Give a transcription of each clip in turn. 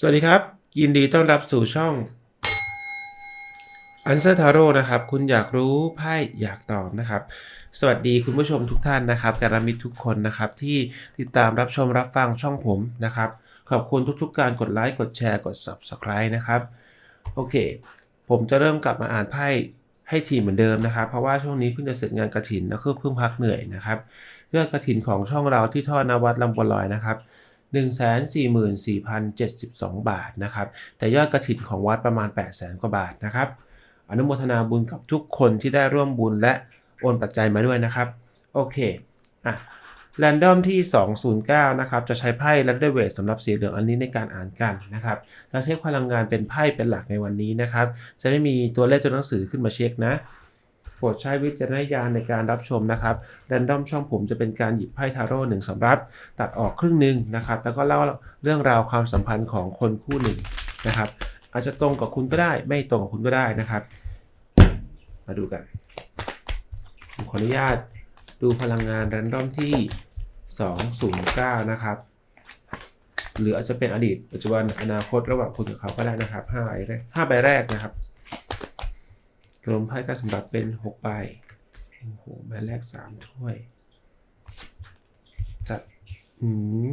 สวัสดีครับ ยินดีต้อนรับสู่ช่อง Answer Tarot นะครับ คุณอยากรู้ไพ่อยากตอบนะครับ สวัสดีคุณผู้ชมทุกท่านนะครับการมิตรทุกคนนะครับ ที่ติดตามรับชมรับฟังช่องผมนะครับ ขอบคุณทุกๆการกดไลค์กดแชร์กด Subscribe นะครับ โอเค ผมจะเริ่มกลับมาอ่านไพ่ให้ทีมเหมือนเดิมนะครับ เพราะว่าช่วงนี้เพิ่งจะเสร็จงานกระถินแล้วก็เพิ่งพักเหนื่อยนะครับยอดกระถินของช่องเราที่ทอดนวัดลำบัวลอยนะครับ 144,072 บาทนะครับ แต่ยอดกระถินของวัดประมาณ 800,000กว่าบาทนะครับ อนุโมทนาบุญกับทุกคนที่ได้ร่วมบุญและโอนปัจจัยมาด้วยนะครับ โอเค อะแรนดอมที่ 209 นะครับ จะใช้ไพ่แรดเดเวทสำหรับสีเหลืองอันนี้ในการอ่านกันนะครับ เราเช็คพลังงานเป็นไพ่เป็นหลักในวันนี้นะครับ จะไม่มีตัวเลขตัวหนังสือขึ้นมาเช็คนะ โปรดใช้วิจารณญาณในการรับชมนะครับแรนด้อมช่องผมจะเป็นการหยิบไพ่ทาโร่หนึ่งสำรับ ตัดออกครึ่งหนึ่งนะครับ แล้วก็เล่าเรื่องราวความสัมพันธ์ของคนคู่หนึ่งนะครับ อาจจะตรงกับคุณก็ได้ ไม่ตรงกับคุณก็ได้นะครับ มาดูกันขออนุญาตดูพลังงานแรนดอมที่ 209 นะครับ หรืออาจจะเป็นอดีต ปัจจุบันอนาคตระหว่างคุณกับเขาก็ได้นะครับ5ใบแรก5ใบแรกนะครับ รวมไพ่การสำหรับเป็น6ใบโอ้โหใบแรก3ถ้วย จัดหืม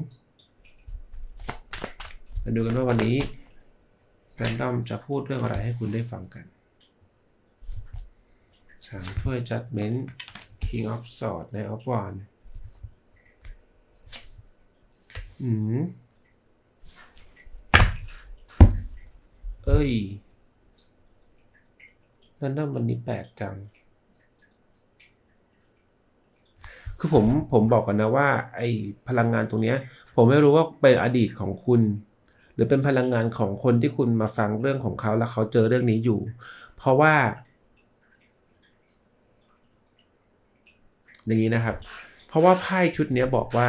มาดูกันว่าวันนี้แรนดอมจะพูดเรื่องอะไรให้คุณได้ฟังกันสามถ้วย Judgment King of Swords ใน of Wands อืม เอ้ย นั่นน่ะวันนี้แปลกจัง คือผมผมบอกกันนะว่า ไอ้พลังงานตรงเนี้ย ผมไม่รู้ว่าเป็นอดีตของคุณ หรือเป็นพลังงานของคนที่คุณมาฟังเรื่องของเขาแล้วเขาเจอเรื่องนี้อยู่ เพราะว่า อย่างนี้นะครับ เพราะว่าไพ่ชุดนี้บอกว่า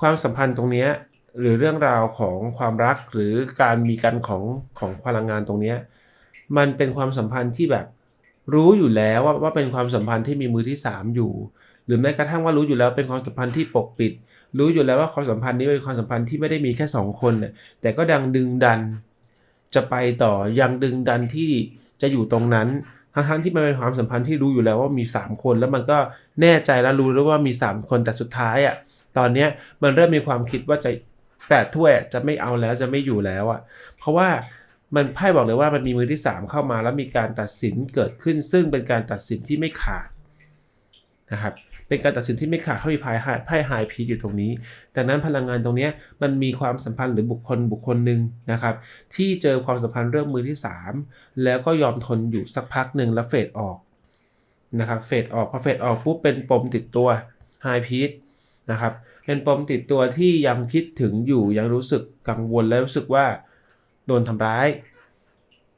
ความสัมพันธ์ตรงเนี้ยหรือเรื่องราวของความรักหรือการมีกันของของพลังงานตรงเนี้ย มันเป็นความสัมพันธ์ที่แบบรู้อยู่แล้วว่าว่าเป็นความสัมพันธ์ที่มีมือที่สามอยู่ หรือแม้กระทั่งว่ารู้อยู่แล้วเป็นความสัมพันธ์ที่ปกปิด รู้อยู่แล้วว่าความสัมพันธ์นี้เป็นความสัมพันธ์ที่ไม่ได้มีแค่สองคนเนี่ยแต่ก็ดังดึงดัน จะไปต่อยังดึงดันที่จะอยู่ตรงนั้นทั้งๆที่มันเป็นความสัมพันธ์ที่รู้อยู่แล้วว่ามี 3 คน แล้วมันก็แน่ใจแล้วรู้แล้วว่ามี 3 คนแต่สุดท้ายอะตอนเนี้ยมันเริ่มมีความคิดว่าจะแปดถ้วยจะไม่เอาแล้วจะไม่อยู่แล้วอะเพราะว่า มันไพ่บอกเลยว่ามันมีมือที่ 3 เข้ามาแล้วมีการตัดสินเกิดขึ้น ซึ่งเป็นการตัดสินที่ไม่ขาดนะครับเป็นการตัดสินที่ไม่ขาดเขามีไพ่ไพ่ไฮพีอยู่ตรงนี้ ดังนั้นพลังงานตรงนี้มันมีความสัมพันธ์หรือบุคคลบุคคลหนึ่งนะครับ ที่เจอความสัมพันธ์เรื่องมือที่ 3 แล้วก็ยอมทนอยู่สักพักหนึ่งแล้วเฟดออกนะครับเฟดออกพอเฟดออกปุ๊บเป็นปมติดตัวไฮพีทนะครับเป็นปมติดตัวที่ยังคิดถึงอยู่ยังรู้สึกกังวลและรู้สึกว่า โดนทำร้าย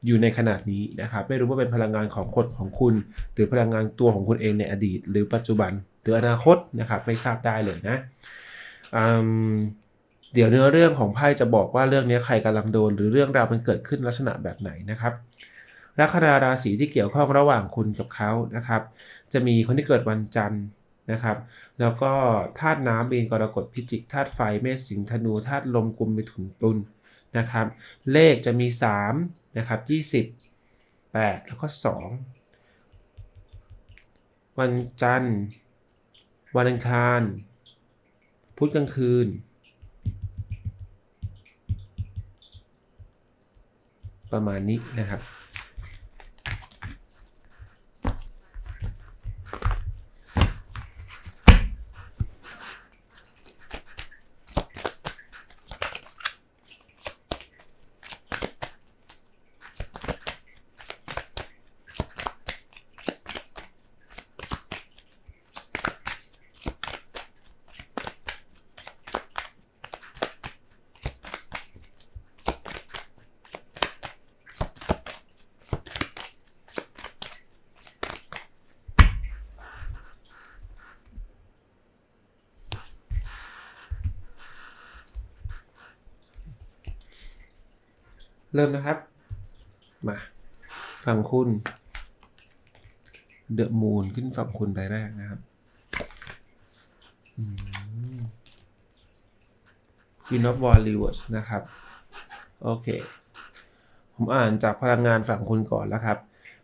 อยู่ในขนาดนี้นะครับ ไม่รู้ว่าเป็นพลังงานของคนของคุณ หรือพลังงานตัวของคุณเองในอดีต หรือปัจจุบันหรืออนาคตนะครับไม่ทราบได้เลยนะเดี๋ยวเนื้อเรื่องของไพ่จะบอกว่าเรื่องนี้ใครกำลังโดน หรือเรื่องราวมันเกิดขึ้นลักษณะแบบไหนนะครับลัคนาราศีที่เกี่ยวข้องระหว่างคุณกับเขานะครับ จะมีคนที่เกิดวันจันทร์นะครับ แล้วก็ธาตุน้ำมีนกรกฎพิจิกธาตุไฟเมษสิงห์ธนูธาตุลมกุมมิถุนตุล นะครับ เลขจะมี3นะครับ20 8 แล้วก็ 2 วันจันทร์ วันอังคาร พุธกลางคืน ประมาณนี้นะครับ เริ่มนะครับ มาฝั่งคุณ เดอะมูนขึ้นฝั่งคุณไปแรกนะครับวินอฟวอลลีวอสนะครับ โอเค ผมอ่านจากพลังงานฝั่งคุณก่อนแล้วครับ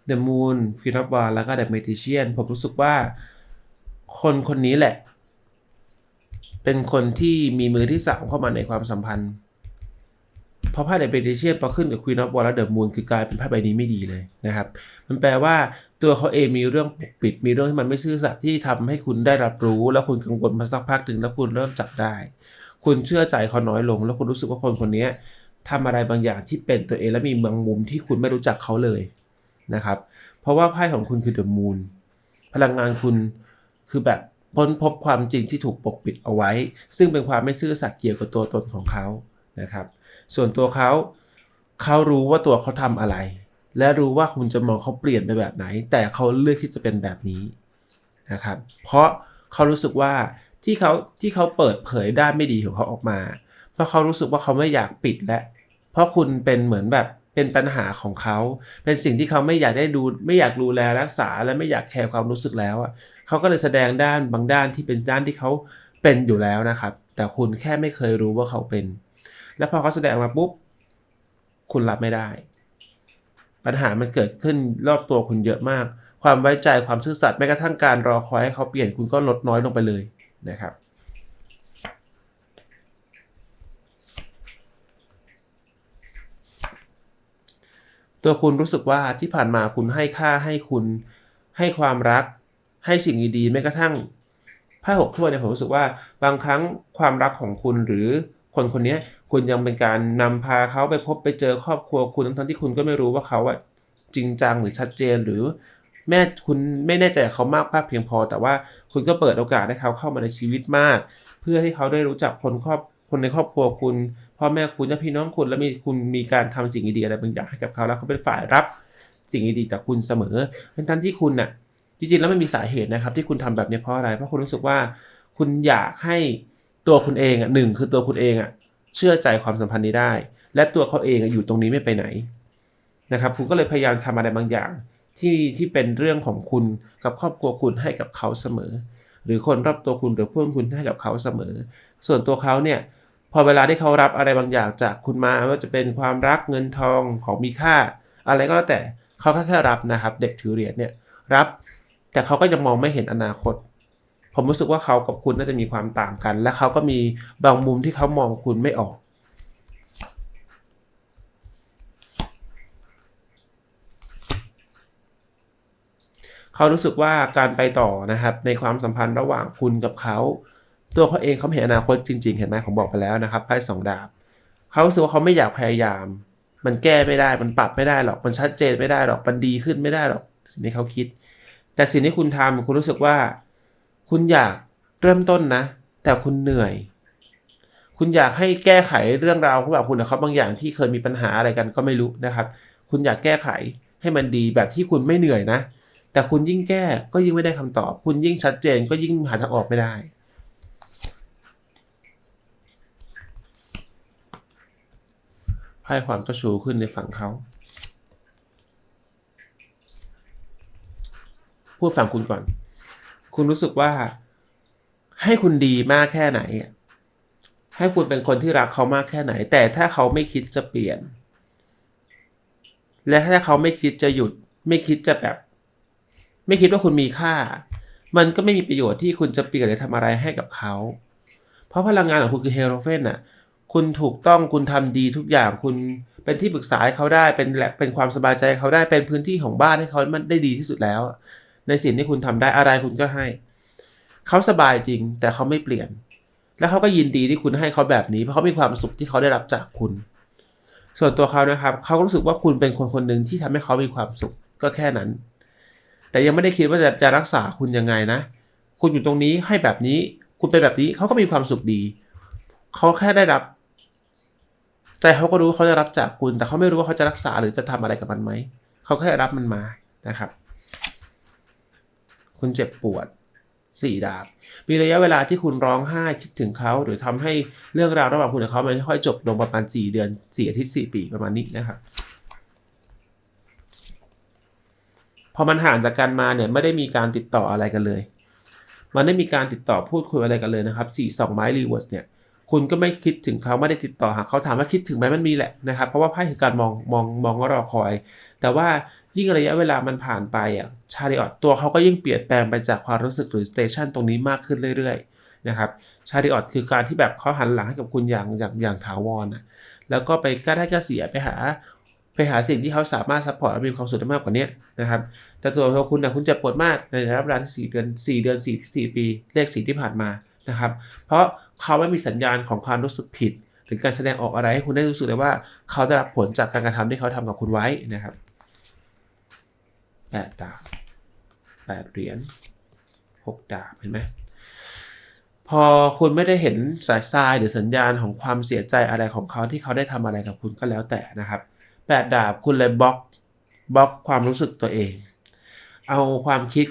The Moon q u e e n of Wands แล้วก็ The Magician ผมรู้สึกว่า คนคนนี้แหละ เป็นคนที่มีมือที่สามเข้ามาในความสัมพันธ์ พราะไพ่ The Magician พอขึ้นกับ Queen of Wands และ The Moon คือกลายเป็นไพ่ใบนี้ไม่ดีเลยนะครับ มันแปลว่าตัวเขาเองมีเรื่องปกปิดมีเรื่องที่มันไม่ซื่อสัตย์ที่ทำให้คุณได้รับรู้ แล้วคุณกังวลมาสักพักหนึ่งแล้วคุณเริ่มจับได้ คุณเชื่อใจเขาน้อยลง แล้วคุณรู้สึกว่าคนคนนี้ทำอะไรบางอย่างที่เป็นตัวเองและมีบางมุมที่คุณไม่รู้จักเขาเลยนะครับ เพราะว่าไพ่ของคุณคือเดอะมูนพลังงานคุณคือแบบพ้นพบความจริงที่ถูกปกปิดเอาไว้ ซึ่งเป็นความไม่ซื่อสัตย์เกี่ยวกับตัวตนของเขานะครับ ส่วนตัวเขาเขารู้ว่าตัวเขาทำอะไร และรู้ว่าคุณจะมองเขาเปลี่ยนไปแบบไหน แต่เขาเลือกที่จะเป็นแบบนี้นะครับ เพราะเขารู้สึกว่าที่เขาที่เขาเปิดเผยด้านไม่ดีของเขาออกมา เพราะเขารู้สึกว่าเขาไม่อยากปิดและ เพราะคุณเป็นเหมือนแบบเป็นปัญหาของเขา เป็นสิ่งที่เขาไม่อยากได้ดู ไม่อยากดูแลรักษาและไม่อยากแคร์ความรู้สึกแล้วอะเขาก็เลยแสดงด้านบางด้านที่เป็นด้านที่เขาเป็นอยู่แล้วนะครับ แต่คุณแค่ไม่เคยรู้ว่าเขาเป็น แล้วพอเขาแสดงมาปุ๊บ คุณรับไม่ได้ ปัญหามันเกิดขึ้นรอบตัวคุณเยอะมาก ความไว้ใจความซื่อสัตย์แม้กระทั่งการรอคอยให้เขาเปลี่ยนคุณก็ลดน้อยลงไปเลยนะครับตัวคุณรู้สึกว่าที่ผ่านมาคุณให้ค่าให้คุณให้ความรัก ให้สิ่งดีๆแม้กระทั่งไพ่หกถ้วยเนี่ยผมรู้สึกว่าบางครั้งความรักของคุณหรือ คนคนนี้คุณยังเป็นการนำพาเขาไปพบไปเจอครอบครัวคุณทั้งที่คุณก็ไม่รู้ว่าเขาอะจริงจังหรือชัดเจนหรือ แม่คุณไม่แน่ใจเขามากมากเพียงพอ แต่ว่าคุณก็เปิดโอกาสให้เขาเข้ามาในชีวิตมาก เพื่อให้เขาได้รู้จักคนครอบคนในครอบครัวคุณพ่อแม่คุณและพี่น้องคุณแล้วมีคุณมีการทำสิ่งดีๆอะไรบางอย่างให้กับเขาแล้วเขาเป็นฝ่ายรับสิ่งดีๆจากคุณเสมอเป็นทันที่คุณน่ะจริงๆแล้วมันมีสาเหตุนะครับ ที่คุณทำแบบนี้เพราะอะไร เพราะคุณรู้สึกว่าคุณอยากให้ ตัวคุณเองอะหนึ่งคือตัวคุณเองอะเชื่อใจความสัมพันธ์นี้ได้ และตัวเขาเองอะอยู่ตรงนี้ไม่ไปไหนนะครับคุณก็เลยพยายามทำอะไรบางอย่างที่ที่เป็นเรื่องของคุณกับครอบครัวคุณให้กับเขาเสมอ หรือคนรอบตัวคุณหรือเพื่อนคุณให้กับเขาเสมอ ส่วนตัวเขาเนี่ยพอเวลาที่เขารับอะไรบางอย่างจากคุณมาว่าจะเป็นความรักเงินทองของมีค่า อะไรก็แล้วแต่เขาแค่แค่รับนะครับ เด็กถือเหรียญเนี่ยรับ แต่เขาก็ยังมองไม่เห็นอนาคต ผมรู้สึกว่าเขากับคุณน่าจะมีความต่างกัน และเขาก็มีบางมุมที่เขามองคุณไม่ออก เขารู้สึกว่าการไปต่อนะครับในความสัมพันธ์ระหว่างคุณกับเขา ตัวเขาเองเขาเห็นอนาคตจริง ๆ เห็นไหมผมบอกไปแล้วนะครับไพ่สองดาบเขารู้สึกว่าเขาไม่อยากพยายาม มันแก้ไม่ได้มันปรับไม่ได้หรอกมันชัดเจนไม่ได้หรอกมันดีขึ้นไม่ได้หรอกสิ่งที่เขาคิด แต่สิ่งที่คุณทำคุณรู้สึกว่า คุณอยากเริ่มต้นนะ แต่คุณเหนื่อย คุณอยากให้แก้ไขเรื่องราวระหว่างคุณกับเขาบางอย่างที่เคยมีปัญหาอะไรกันก็ไม่รู้นะครับ คุณอยากแก้ไขให้มันดีแบบที่คุณไม่เหนื่อยนะ แต่คุณยิ่งแก้ก็ยิ่งไม่ได้คำตอบ คุณยิ่งชัดเจนก็ยิ่งหาทางออกไม่ได้ไพ่ความเจ้าชู้ขึ้นในฝั่งเขา พูดฝั่งคุณก่อน คุณรู้สึกว่า ให้คุณดีมากแค่ไหน ให้คุณเป็นคนที่รักเขามากแค่ไหน แต่ถ้าเขาไม่คิดจะเปลี่ยน และถ้าเขาไม่คิดจะหยุด ไม่คิดจะแบบ ไม่คิดว่าคุณมีค่า มันก็ไม่มีประโยชน์ที่คุณจะเปลี่ยนหรือทำอะไรให้กับเขา เพราะพลังงานของคุณคือเฮโรเฟนน่ะคุณถูกต้องคุณทำดีทุกอย่างคุณเป็นที่ปรึกษาให้เขาได้เป็นแหลเป็นความสบายใจให้เขาได้เป็นพื้นที่ของบ้านให้เขามันได้ดีที่สุดแล้ว ในสิ่งที่คุณทำได้อะไรคุณก็ให้ เขาสบายจริง แต่เขาไม่เปลี่ยน แล้วเขาก็ยินดีที่คุณให้เขาแบบนี้เพราะเขามีความสุขที่เขาได้รับจากคุณ ส่วนตัวเขานะครับเขาก็รู้สึกว่าคุณเป็นคนคนหนึ่งที่ทำให้เขามีความสุขก็แค่นั้น แต่ยังไม่ได้คิดว่าจะจะรักษาคุณยังไงนะ คุณอยู่ตรงนี้ให้แบบนี้ คุณเป็นแบบนี้เขาก็มีความสุขดีเขาแค่ได้รับใจเขาก็รู้เขาจะรับจากคุณ แต่เขาไม่รู้ว่าเขาจะรักษาหรือจะทำอะไรกับมันไหม เขาแค่รับมันมานะครับ คุณเจ็บปวดสี่ดาบ มีระยะเวลาที่คุณร้องไห้คิดถึงเขา หรือทำให้เรื่องราวระหว่างคุณกับเขามันค่อยจบลงประมาณสี่เดือนสี่อาทิตย์สี่ปีประมาณนี้นะครับพอมันห่างจากกันมาเนี่ยไม่ได้มีการติดต่ออะไรกันเลย มันได้มีการติดต่อพูดคุยอะไรกันเลยนะครับสี่สองไม้รีเวิร์สเนี่ยคุณก็ไม่คิดถึงเขาไม่ได้ติดต่อหาเขาถามว่าคิดถึงไหมมันมีแหละนะครับ เพราะว่าไพ่คือการมองมองมองว่ารอคอย แต่ว่า ยิ่งระยะเวลามันผ่านไปอะชาริออตตัวเขาก็ยิ่งเปลี่ยนแปลงไปจากความรู้สึกหรือสเตชันตรงนี้มากขึ้นเรื่อยๆนะครับชาริออตคือการที่แบบเขาหันหลังให้กับคุณอย่างอย่างอย่างถาวรอะแล้วก็ไปกล้าได้กล้าเสียไปหา ไปหาสิ่งที่เขาสามารถซัพพอร์ตและมีความสุขได้มากกว่านี้นะครับแต่ตัวของคุณนะคุณจะปวดมากในระยะเวลาที่สี่เดือนสี่เดือนสี่ที่สี่ปีเลขสี่ที่ผ่านมานะครับ เพราะเขาไม่มีสัญญาณของความรู้สึกผิด หรือการแสดงออกอะไรให้คุณได้รู้สึกเลยว่า เขาได้รับผลจากการกระทำที่เขาทำกับคุณไว้นะครับ แปดดาบแปดเหรียญหกดาบเห็นไหมพอคุณไม่ได้เห็นสายทรายหรือสัญญาณของความเสียใจอะไรของเขาที่เขาได้ทำอะไรกับคุณก็แล้วแต่นะครับแปดดาบคุณเลยบล็อกบล็อกความรู้สึกตัวเอง เอาความคิด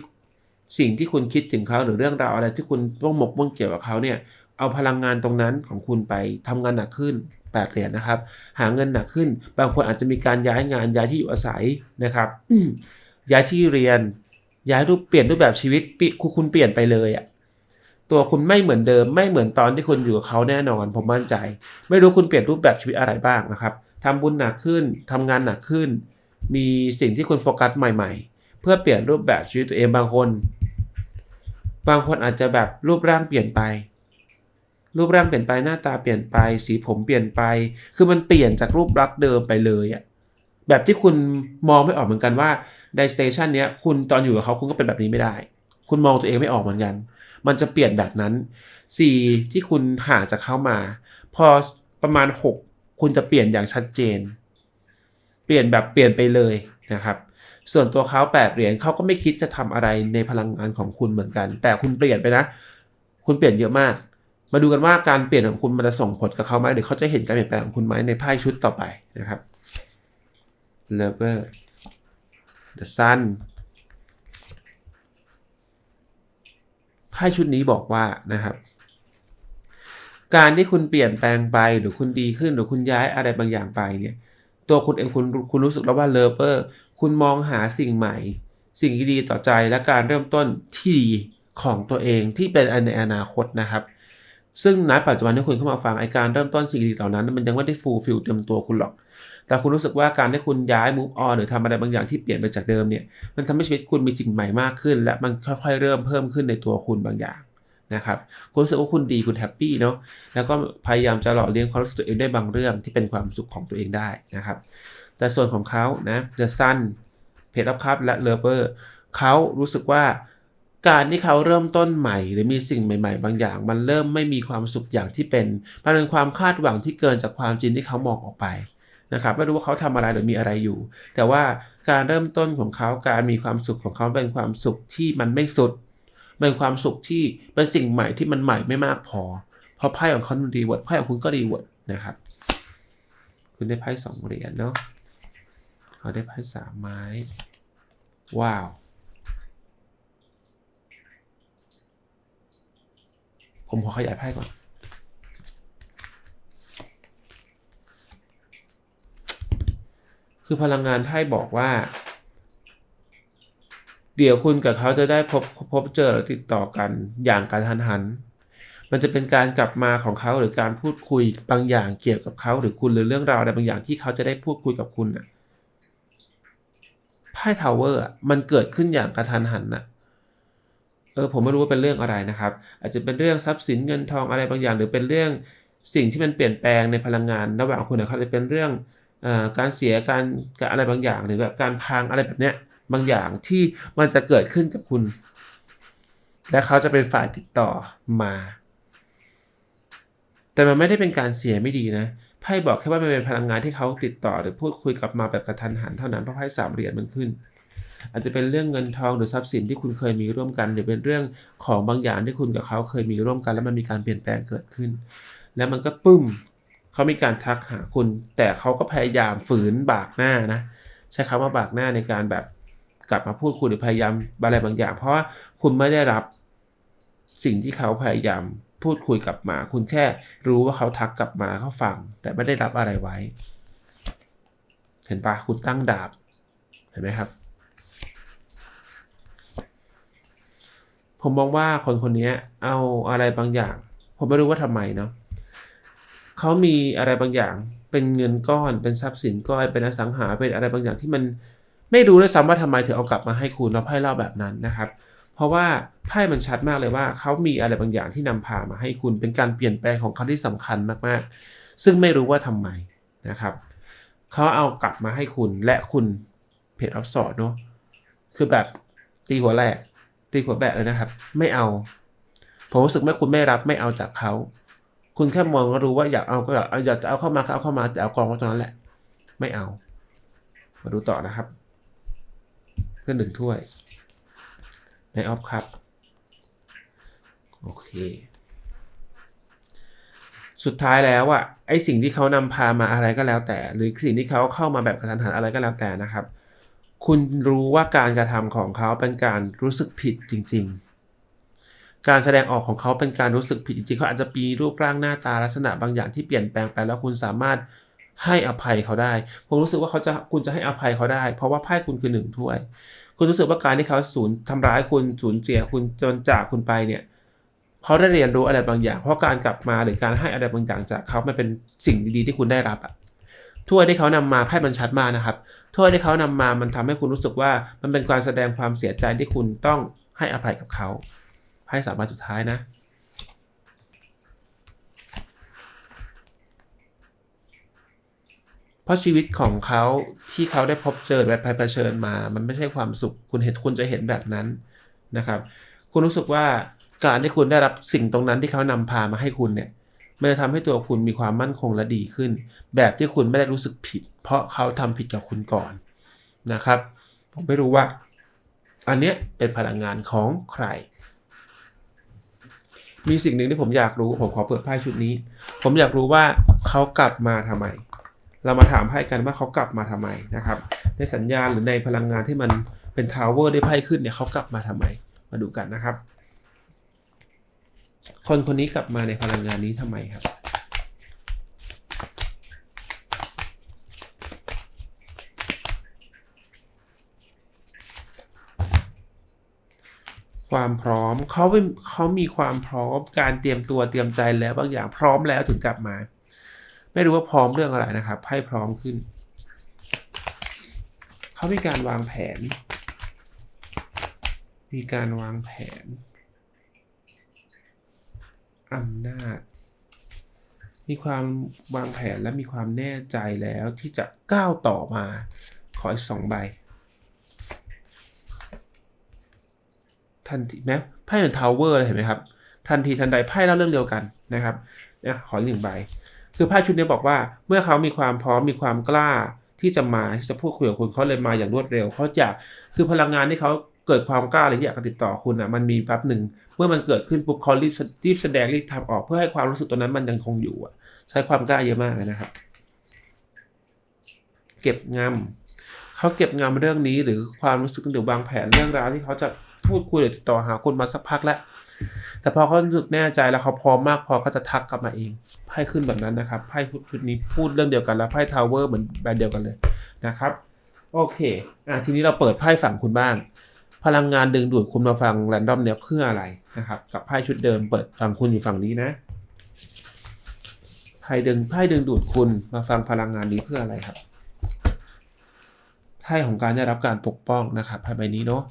สิ่งที่คุณคิดถึงเขาหรือเรื่องราวอะไรที่คุณต้องหมกมุ่นเกี่ยวกับเขาเนี่ยเอาพลังงานตรงนั้นของคุณไปทำงานหนักขึ้นแปดเหรียญนะครับ หาเงินหนักขึ้น บางคนอาจจะมีการย้ายงานย้ายที่อยู่อาศัยนะครับ ย้ายที่เรียน ย้ายรูปเปลี่ยนรูปแบบชีวิตปคุณคุณเปลี่ยนไปเลยอะตัวคุณไม่เหมือนเดิมไม่เหมือนตอนที่คุณอยู่กับเขาแน่นอน ผมมั่นใจ ไม่รู้คุณเปลี่ยนรูปแบบชีวิตอะไรบ้างนะครับทำบุญหนักขึ้นทำงานหนักขึ้น มีสิ่งที่คุณโฟกัสใหม่ ๆ เพื่อเปลี่ยนรูปแบบชีวิตตัวเองบางคน บางคนอาจจะแบบรูปร่างเปลี่ยนไป รูปร่างเปลี่ยนไปหน้าตาเปลี่ยนไป สีผมเปลี่ยนไป คือมันเปลี่ยนจากรูปลักษณ์เดิมไปเลยอะแบบที่คุณมองไม่ออกเหมือนกันว่า ในสเตชันเนี้ยคุณตอนอยู่กับเขาคุณก็เป็นแบบนี้ไม่ได้ คุณมองตัวเองไม่ออกเหมือนกัน มันจะเปลี่ยนแบบนั้นสี่ที่คุณห่างจากเขามา พอประมาณหกคุณจะเปลี่ยนอย่างชัดเจน เปลี่ยนแบบเปลี่ยนไปเลยนะครับ ส่วนตัวเขาแปดเหรียญเขาก็ไม่คิดจะทำอะไรในพลังงานของคุณเหมือนกัน แต่คุณเปลี่ยนไปนะ คุณเปลี่ยนเยอะมาก มาดูกันว่าการเปลี่ยนของคุณมันจะส่งผลกับเขาไหมหรือเขาจะเห็นการเปลี่ยนแปลงของคุณไหมในไพ่ชุดต่อไปนะครับ Lover The Sun ไพ่ชุดนี้บอกว่านะครับ การที่คุณเปลี่ยนแปลงไปหรือคุณดีขึ้นหรือคุณย้ายอะไรบางอย่างไปเนี่ย ตัวคุณเองคุณคุณรู้สึกแล้วว่าเลเปอร์คุณมองหาสิ่งใหม่ สิ่งที่ดีต่อใจและการเริ่มต้นที่ดีของตัวเองที่เป็นในอนาคตนะครับ ซึ่งณปัจจุบันที่คุณเข้ามาฟังไอการเริ่มต้นสิ่งดีเหล่านั้น มันยังไม่ได้ฟูลฟิลเต็มตัวคุณหรอกแต่คุณรู้สึกว่าการที่คุณย้าย move on หรือทำอะไรบางอย่างที่เปลี่ยนไปจากเดิมเนี่ยมันทำให้ชีวิตคุณมีสิ่งใหม่มากขึ้น และมันค่อยๆ เริ่มเพิ่มขึ้นในตัวคุณบางอย่างนะครับคุณรู้สึกว่าคุณดีคุณแฮปปี้เนาะแล้วก็พยายามจะหล่อเลี้ยงความรู้สึกตัวเองได้บางเรื่องที่เป็นความสุขของตัวเองได้นะครับ แต่ส่วนของเขานะ The Sun เพจอัพคัพและเลเ e อร์เขารู้สึกว่าการที่เขาเริ่มต้นใหม่ หรือมีสิ่งใหม่ๆ บางอย่าง มันเริ่มไม่มีความสุขอย่างที่เป็นมันเป็นความคาดหวังที่เกินจากความจริงที่เขามองออกไป นะครับไม่รู้ว่าเขาทำอะไรหรือมีอะไรอยู่ แต่ว่าการเริ่มต้นของเขาการมีความสุขของเขาเป็นความสุขที่มันไม่สุดเป็นความสุขที่เป็นสิ่งใหม่ที่มันใหม่ไม่มากพอ เพราะไพ่ของเขาดีเวิร์ดไพ่ของคุณก็ดีเวิร์ดนะครับ คุณได้ไพ่สองเหรียญเนาะเขาได้ไพ่สามไม้ ว้าวผมขอขยายไพ่ก่อน คือพลังงานไพ่บอกว่า เดี๋ยวคุณกับเขาจะได้พบพบเจอหรือติดต่อกันอย่างกระทันหัน มันจะเป็นการกลับมาของเขาหรือการพูดคุยบางอย่างเกี่ยวกับเขาหรือคุณหรือเรื่องราวอะไรบางอย่างที่เขาจะได้พูดคุยกับคุณน่ะไพ่ทาวเวอร์มันเกิดขึ้นอย่างกระทันหันน่ะ เออผมไม่รู้ว่าเป็นเรื่องอะไรนะครับ อาจจะเป็นเรื่องทรัพย์สินเงินทองอะไรบางอย่าง หรือเป็นเรื่องสิ่งที่มันเปลี่ยนแปลงในพลังงาน ระหว่างคุณนะครับจะเป็นเรื่อง การเสียการการอะไรบางอย่างหรือแบบการพังอะไรแบบเนี้ยบางอย่างที่มันจะเกิดขึ้นกับคุณ และเขาจะเป็นฝ่ายติดต่อมา แต่มันไม่ได้เป็นการเสียไม่ดีนะไพ่บอกแค่ว่ามันเป็นพลังงานที่เขาติดต่อหรือพูดคุยกลับมาแบบกระทันหันเท่านั้นเพราะไพ่สามเหรียญมันขึ้น อาจจะเป็นเรื่องเงินทองหรือทรัพย์สินที่คุณเคยมีร่วมกัน หรือเป็นเรื่องของบางอย่างที่คุณกับเขาเคยมีร่วมกัน แล้วมันมีการเปลี่ยนแปลงเกิดขึ้น แล้วมันก็ปึ้ม เขามีการทักหาคุณ แต่เขาก็พยายามฝืนบากหน้านะ ใช้คำว่าบากหน้าในการแบบกลับมาพูดคุยหรือพยายามอะไรบางอย่าง เพราะว่าคุณไม่ได้รับสิ่งที่เขาพยายามพูดคุยกลับมา คุณแค่รู้ว่าเขาทักกลับมาเขาฟัง แต่ไม่ได้รับอะไรไว้ เห็นปะคุณตั้งดาบ เห็นไหมครับ ผมมองว่าคนคนนี้เอาอะไรบางอย่าง ผมไม่รู้ว่าทำไมเนาะ เขามีอะไรบางอย่างเป็นเงินก้อนเป็นทรัพย์สินก้อนเป็นอสังหาเป็นอะไรบางอย่างที่มันไม่รู้ด้วยซ้ำว่าทำไมถึงเอากลับมาให้คุณแล้วไพ่เล่าแบบนั้นนะครับ เพราะว่าไพ่มันชัดมากเลยว่าเขามีอะไรบางอย่างที่นำพามาให้คุณเป็นการเปลี่ยนแปลงของเขาที่สำคัญมากๆ ซึ่งไม่รู้ว่าทำไมนะครับเขาเอากลับมาให้คุณและคุณเพจอัพสอดเนาะคือแบบตีหัวแหลกตีหัวแบะเลยนะครับ ไม่เอา ผมรู้สึกไม่คุณไม่รับไม่เอาจากเขา คุณแค่มองก็รู้ว่าอยากเอาก็อยากอยากจะเอาเข้ามาก็เอาเข้ามาแต่เอากองไว้ตรงนั้นแหละ ไม่เอา มาดูต่อนะครับเพื่อนหนึ่งถ้วย ในออฟครับ โอเค สุดท้ายแล้วอะไอสิ่งที่เขานำพามาอะไรก็แล้วแต่ หรือสิ่งที่เขาเข้ามาแบบกระทันหันอะไรก็แล้วแต่นะครับ คุณรู้ว่าการกระทำของเขาเป็นการรู้สึกผิดจริง ๆ การแสดงออกของเขาเป็นการรู้สึกผิดจริงๆเขาอาจจะมีรูปร่างหน้าตาลักษณะบางอย่างที่เปลี่ยนแปลงไปแล้วคุณสามารถให้อภัยเขาได้ผมรู้สึกว่าเขาจะคุณจะให้อภัยเขาได้ เพราะว่าไพ่คุณคือหนึ่งถ้วย คุณรู้สึกว่าการที่เขาสูญทำร้ายคุณสูญเสียคุณจนจากคุณไปเนี่ยเขาได้เรียนรู้อะไรบางอย่าง เพราะการกลับมาหรือการให้อะไรบางอย่างจากเขามันเป็นสิ่งดีๆที่คุณได้รับอะถ้วยที่เขานำมาไพ่มันชัดมากนะครับถ้วยที่เขานำมามันทำให้คุณรู้สึกว่ามันเป็นการแสดงความเสียใจที่คุณต้องให้อภัยกับเขา พ่สามใบสุดท้ายนะ เพราะชีวิตของเขาที่เขาได้พบเจอแบบเผชิญมา มันไม่ใช่ความสุข คุณเห็นคุณจะเห็นแบบนั้นนะครับ คุณรู้สึกว่าการที่คุณได้รับสิ่งตรงนั้นที่เขานำพามาให้คุณเนี่ยมันจะทำให้ตัวคุณมีความมั่นคงและดีขึ้น แบบที่คุณไม่ได้รู้สึกผิด เพราะเขาทำผิดกับคุณก่อนนะครับ ผมไม่รู้ว่า อันเนี้ยเป็นพลังงานของใคร มีสิ่งหนึ่งที่ผมอยากรู้ ผมขอเปิดไพ่ชุดนี้ ผมอยากรู้ว่าเขากลับมาทำไม เรามาถามไพ่กันว่าเขากลับมาทำไมนะครับ ในสัญญาณหรือในพลังงานที่มันเป็นทาวเวอร์ได้ไพ่ขึ้นเนี่ยเขากลับมาทำไม มาดูกันนะครับ คนคนนี้กลับมาในพลังงานนี้ทำไมครับ ความพร้อมเขาเป็นเขามีความพร้อมการเตรียมตัวเตรียมใจแล้วบางอย่างพร้อมแล้วถึงกลับมา ไม่รู้ว่าพร้อมเรื่องอะไรนะครับให้พร้อมขึ้น เขามีการวางแผน มีการวางแผนอำนาจ มีความวางแผนและมีความแน่ใจแล้วที่จะก้าวต่อมาขออีกสองใบ ทันทีแม้ไพ่เป็นทาวเวอร์เลยเห็นไหมครับ ทันทีทันใดไพ่เล่าเรื่องเดียวกันนะครับเนี่ยขออีกหนึ่งใบ คือไพ่ชุดนี้บอกว่า เมื่อเขามีความพร้อมมีความกล้าที่จะมาที่จะพูดคุยกับคุณเขาเลยมาอย่างรวดเร็วเขาอยากคือพลังงานที่เขาเกิดความกล้าเลยที่อยากติดต่อคุณอะมันมีแป๊บหนึ่งเมื่อมันเกิดขึ้นปุ๊บเขารีบรีบแสดงรีบทำออกเพื่อให้ความรู้สึกตัวนั้นมันยังคงอยู่อะ ใช้ความกล้าเยอะมากนะครับ เก็บงำเขาเก็บงำเรื่องนี้หรือความรู้สึกหรือวางแผนเรื่องราวที่เขาจะ พูดคุยหรือติดต่อหาคุณมาสักพักแล้ว แต่พอเขารู้สึกแน่ใจแล้วเขาพร้อมมากพอเขาจะทักกลับมาเองไพ่ขึ้นแบบนั้นนะครับไพ่ชุดนี้พูดเรื่องเดียวกันแล้วไพ่ทาวเวอร์เหมือนแบรนด์เดียวกันเลยนะครับโอเคอะทีนี้เราเปิดไพ่ฝั่งคุณบ้าง พลังงานดึงดูดคุณมาฟังแรนดอมเนี่ยเพื่ออะไรนะครับ กับไพ่ชุดเดิมเปิดฝั่งคุณอยู่ฝั่งนี้นะไพ่ดึงไพ่ดึงดูดคุณมาฟังพลังงานนี้เพื่ออะไรครับไพ่ของการได้รับการปกป้องนะครับไพ่ใบนี้เนาะ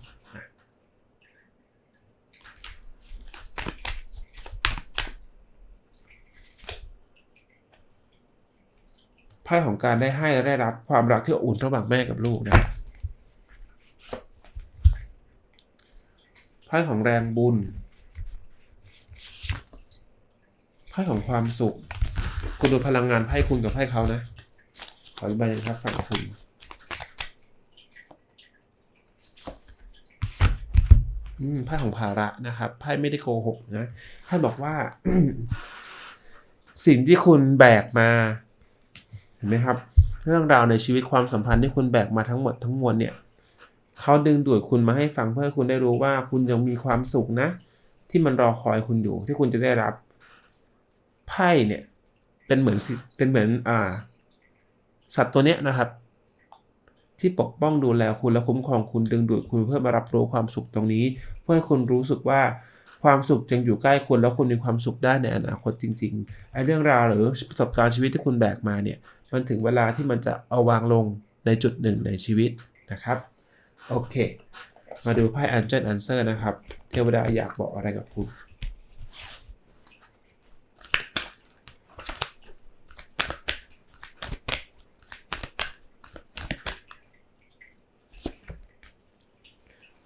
ไพ่ของการได้ให้และได้รับความรักที่อบอุ่นระหว่างแม่กับลูกนะไพ่ของแรงบุญไพ่ของความสุข คุณดูพลังงานไพ่คุณกับไพ่เขานะ ขออีกใบหนึงครับฝั่งคุณไพ่ของภาระนะครับไพ่ไม่ได้โกหกนะไพ่บอกว่า สิ่งที่คุณแบกมา ห็นไหมครับ เรื่องราวในชีวิตความสัมพันธ์ที่คุณแบกมาทั้งหมดทั้งมวลเนี่ยเขาดึงดูดคุณมาให้ฟังเพื่อให้คุณได้รู้ว่าคุณยังมีความสุขนะ ที่มันรอคอยคุณอยู่ที่คุณจะได้รับไพ่เนี่ยเป็นเหมือนเป็นเหมือนอ่า สัตว์ตัวเนี้ยนะครับ ที่ปกป้องดูแลคุณและคุ้มครองคุณดึงดูดคุณเพื่อมารับรู้ความสุขตรงนี้ เพื่อให้คุณรู้สึกว่าความสุขยังอยู่ใกล้คุณแล้วคุณมีความสุขได้ในอนาคตจริงๆไอ้เรื่องราวหรือประสบการณ์ชีวิตที่คุณแบกมาเนี่ย มันถึงเวลาที่มันจะเอาวางลงในจุดหนึ่งในชีวิตนะครับ โอเค มาดูไพ่ Angel Answer นะครับ เทวดาอยากบอกอะไรกับคุณ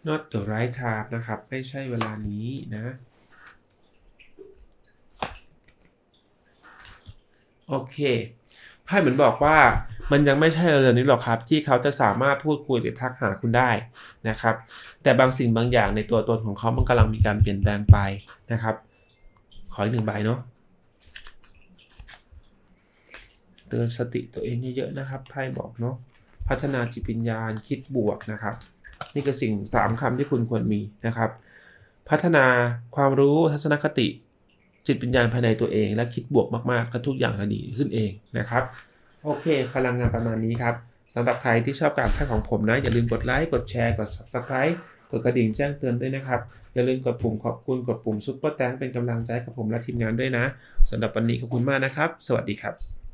not the right time นะครับ ไม่ใช่เวลานี้นะ โอเค ไพ่เหมือนบอกว่ามันยังไม่ใช่เร็วๆนี้หรอกครับ ที่เขาจะสามารถพูดคุยหรือทักหาคุณได้นะครับ แต่บางสิ่งบางอย่างในตัวตนของเขามันกำลังมีการเปลี่ยนแปลงไปนะครับ ขออีกหนึ่งใบเนาะเตือนสติตัวเองเยอะๆนะครับไพ่บอกเนาะพัฒนาจิตวิญญาณคิดบวกนะครับ นี่คือสิ่งสามคำที่คุณควรมีนะครับ พัฒนาความรู้ทัศนคติ จิตวิญญาณภายในตัวเอง และคิดบวกมากๆและทุกอย่างจะดีขึ้นเองนะครับ โอเค พลังงานประมาณนี้ครับสำหรับใครที่ชอบการแค่ของผมนะ อย่าลืมกดไลค์กดแชร์กด subscribe กดกระดิ่งแจ้งเตือนด้วยนะครับ อย่าลืมกดปุ่มขอบคุณกดปุ่มซุปเปอร์แตงเป็นกำลังใจกับผมและทีมงานด้วยนะสำหรับวันนี้ขอบคุณมากนะครับ สวัสดีครับ